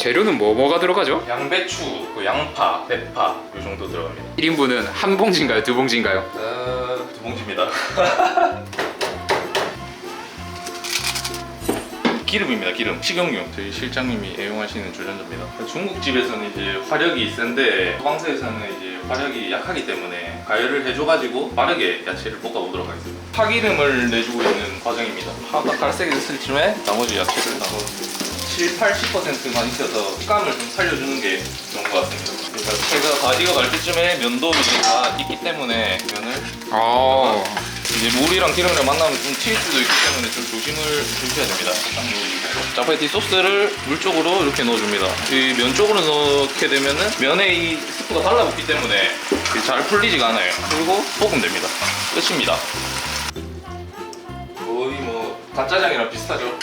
재료는 뭐 뭐가 들어가죠? 양배추, 그 양파, 대파 요 정도 들어갑니다. 1인분은 한 봉지인가요? 두 봉지인가요? 어, 두 봉지입니다. 기름입니다, 기름. 식용유. 저희 실장님이 애용하시는 주전자입니다. 중국집에서는 이제 화력이 센데 소방서에서는 이제 화력이 약하기 때문에 가열을 해줘가지고 빠르게 야채를 볶아보도록 하겠습니다. 파기름을 내주고 있는 과정입니다. 파가 갈색이 됐을 쯤에 나머지 야채를 나눠 7, 80%만 있어서 식감을 좀 살려주는 게 좋은 것 같습니다. 그러니까 제가 다 익어갈 때쯤에 면도 이제 다 있기 때문에 면을 아 이제 물이랑 기름이랑 만나면 좀튈 수도 있기 때문에 좀 조심을 해주셔야 됩니다. 짜파게티 소스를 물 쪽으로 이렇게 넣어줍니다. 이 면 쪽으로 넣게 되면은 면에 이 스프가 달라붙기 때문에 잘 풀리지가 않아요. 그리고 볶으면 됩니다. 끝입니다. 거의 뭐 간짜장이랑 비슷하죠.